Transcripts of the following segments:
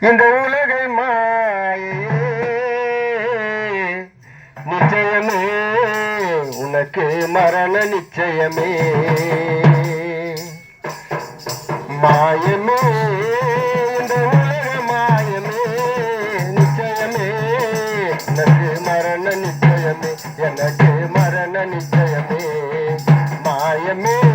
இந்த உலகை மாயே. நிச்சயமே உனக்கு மரண நிச்சயமே. மாயமே இந்த உலக மாயமே. நிச்சயமே உனக்கு மரண நிச்சயமே எனக்கு மரண நிச்சயமே. மாயமே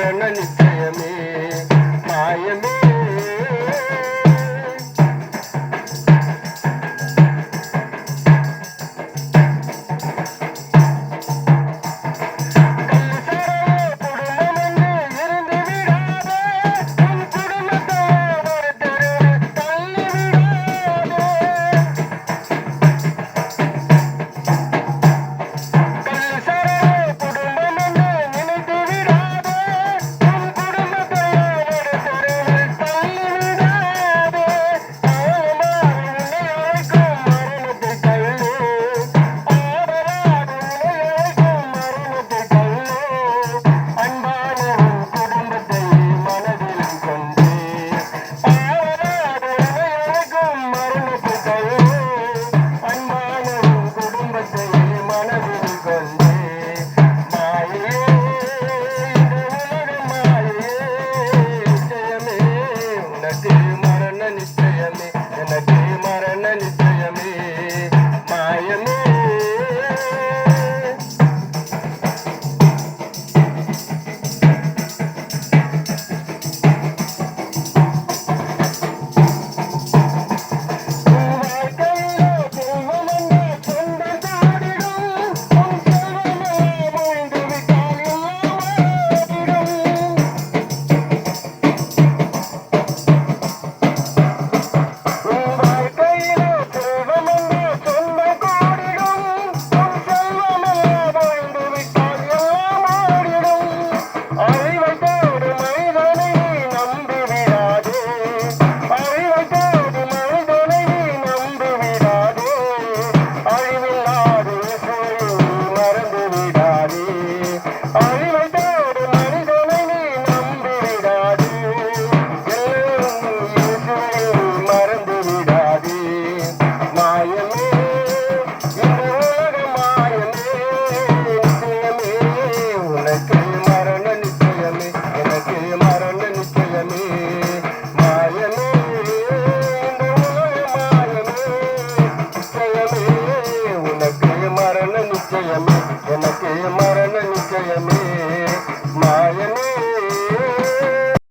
சரணன்